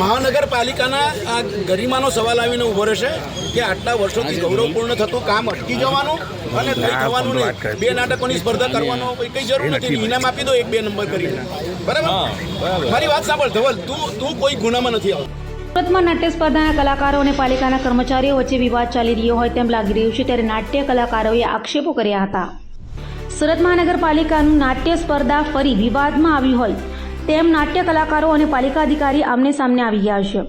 મહાનગરપાલિકાના આ ગરિમાનો સવાલ આવીને ઊભો રહેશે કે આટલા વર્ષોથી ગૌરવપૂર્ણ થતું કામ અટકી જવાનું અને કંઈ થવાનું નહીં. બે નાટકોની સ્પર્ધા કરવાનો કોઈ કઈ જરૂર નથી ઇનામ આપી દો એક બે નંબર કરીને બરાબર. મારી વાત સાંભળ ધવલ તું તું કોઈ ગુનામાં નથી આવતો. સુરતમાં નાટ્ય સ્પર્ધાના કલાકારો અને પાલિકાના કર્મચારીઓ વચ્ચે વિવાદ ચાલી રહ્યો હોય તેમ લાગી રહ્યું છે ત્યારે નાટ્ય કલાકારોએ આક્ષેપો કર્યા હતા. સુરત મહાનગરપાલિકાનું નાટ્ય સ્પર્ધા ફરી વિવાદમાં આવી હોય તેમ નાટ્ય કલાકારો અને પાલિકા અધિકારી આમને સામને આવી ગયા છે.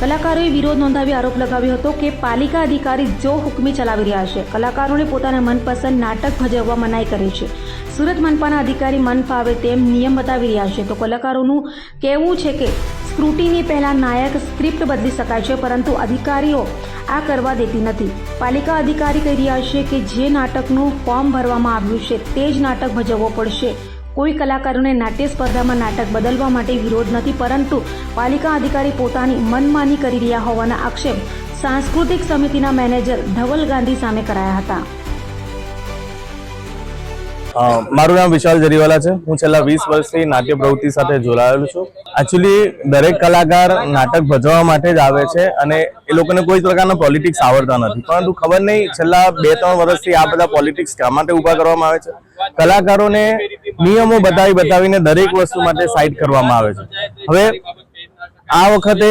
કલાકારોએ વિરોધ નોંધાવી આરોપ લગાવ્યો હતો કે પાલિકા અધિકારી જો હુકમી ચલાવી રહ્યા છે, કલાકારોને પોતાના મનપસંદ નાટક ભજવવા મનાઈ કરે છે. સુરત મનપાના અધિકારી મન ફાવે તેમ નિયમ બતાવી રહ્યા છે તો કલાકારોનું કહેવું છે કે સ્ક્રુટીની પહેલાં નાયક સ્ક્રિપ્ટ બદલી શકાય છે, પરંતુ અધિકારીઓ આ કરવા દેતી નથી. પાલિકા અધિકારી કહી રહ્યા છે કે જે નાટકનું ફોર્મ ભરવામાં આવ્યું છે, તે જ નાટક ભજવવો પડશે. કોઈ કલાકારોને નાટ્ય સ્પર્ધામાં નાટક બદલવા માટે વિરોધ નથી, પરંતુ પાલિકા અધિકારી પોતાની મનમાની કરી રહ્યા હોવાના આક્ષેપ સાંસ્કૃતિક સમિતિના મેનેજર ધવલ ગાંધી સામે કરાયા હતા. મારું નામ વિશાલ જરીવાલા છે. હું છેલ્લા વીસ વર્ષથી નાટ્ય પ્રવૃત્તિ સાથે જોડાયેલો છું. એકચ્યુઅલી દરેક કલાકાર નાટક ભજવવા માટે જ આવે છે અને એ લોકોને કોઈ પ્રકારના પોલિટિક્સ આવડતા નથી. પરંતુ ખબર નહીં, છેલ્લા બે ત્રણ વર્ષથી આ બધા પોલિટિક્સ શા માટે ઊભા કરવામાં આવે છે? કલાકારોને નિયમો બતાવી બતાવીને દરેક વસ્તુ માટે સાઇટ કરવામાં આવે છે. હવે આ વખતે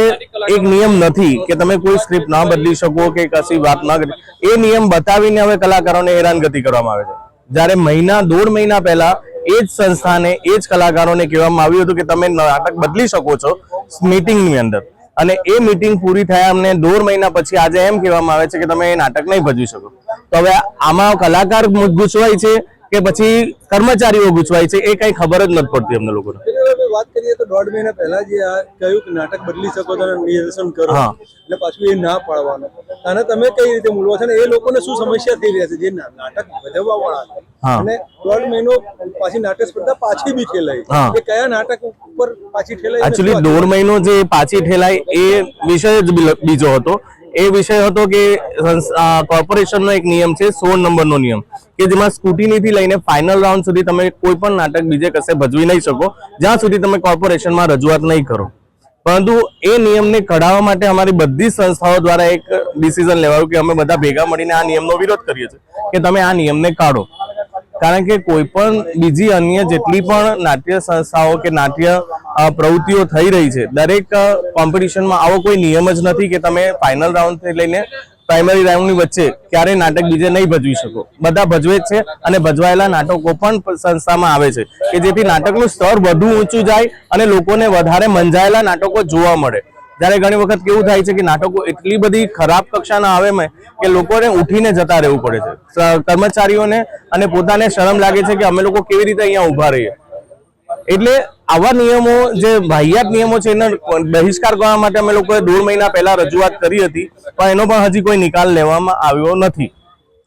એક નિયમ નથી કે તમે કોઈ સ્ક્રિપ્ટ ના બદલી શકો કે કશી વાત ના કરી. એ નિયમ બતાવીને હવે કલાકારોને હેરાનગતિ કરવામાં આવે છે. જ્યારે મહિના દોઢ મહિના પહેલા એ જ સંસ્થાને એ જ કલાકારોને કહેવામાં આવ્યું હતું કે તમે નાટક બદલી શકો છો મીટિંગની અંદર. અને એ મીટિંગ પૂરી થયા અમને દોઢ મહિના પછી આજે એમ કહેવામાં આવે છે કે તમે એ નાટક નહીં ભજવી શકો. તો હવે આમાં કલાકાર ગૂંચવાય છે કે પછી કર્મચારીઓ ગૂંચવાય છે એ કઈ ખબર જ નથી પડતી અમને લોકોને. વાત કરીએ તો દોઢ મહિના પહેલા જે આ કહ્યું કે નાટક બદલી શકો છો નિદર્શન કરો. એટલે પાછું એ ના પાડવાનું. અને તમે કઈ રીતે મૂલવો છે ને એ લોકોને શું સમસ્યા થઈ રહી છે? જે નાટક ભજવવા વાળા અને દોઢ મહિનો પાછી નાટક સ્પર્ધા પાછી બી ઠેલાઈ હા. એ કયા નાટક ઉપર પાછી ઠેલાય અને દોઢ મહિનો જે પાછી ઠેલાય એ વિષય જ બીજો હતો. એ વિષય હતો કે કોર્પોરેશનનો એક નિયમ છે, સોળ નંબરનો નિયમ, કે જેમાં સ્કૂટીનીથી લઈને ફાઇનલ રાઉન્ડ સુધી તમે કોઈ પણ નાટક બીજે કશે ભજવી નહીં શકો, જ્યાં સુધી તમે કોર્પોરેશનમાં રજૂઆત નહીં કરો. પરંતુ એ નિયમને કઢાવવા માટે અમારી બધી સંસ્થાઓ દ્વારા એક ડિસિઝન લેવાયું કે અમે બધા ભેગા મળીને આ નિયમનો વિરોધ કરીએ છીએ, કે તમે આ નિયમને કાઢો. કારણ કે કોઈ પણ બીજી અન્ય જેટલી પણ નાટ્ય સંસ્થાઓ કે નાટ્ય પ્રવૃત્તિઓ થઈ રહી છે. દરેક કોમ્પિટિશનમાં આવો કોઈ નિયમ જ નથી કે તમે ફાઇનલ રાઉન્ડથી લઈને પ્રાઇમરી રાઉન્ડની વચ્ચે ક્યારેય નાટક બીજે નહીં ભજવી શકો. બધા ભજવે છે અને ભજવાયેલા નાટકો પણ સંસ્થામાં આવે છે કે જેથી નાટકનું સ્તર વધુ ઊંચું જાય અને લોકોને વધારે મંજાયેલા નાટકો જોવા મળે. જ્યારે ઘણી વખત કેવું થાય છે કે નાટકો એટલી બધી ખરાબ કક્ષાના આવે મેં કે લોકોને ઉઠીને જતા રહેવું પડે છે. કર્મચારીઓને અને પોતાને શરમ લાગે છે કે અમે લોકો કેવી રીતે અહીંયા ઊભા રહીએ. એટલે આવા નિયમો જે વાહિયાત નિયમો છે, એનો બહિષ્કાર કરવા માટે અમે લોકોએ દોઢ મહિના પહેલા રજૂઆત કરી હતી, પણ એનો પણ હજી કોઈ નિકાલ લેવામાં આવ્યો નથી.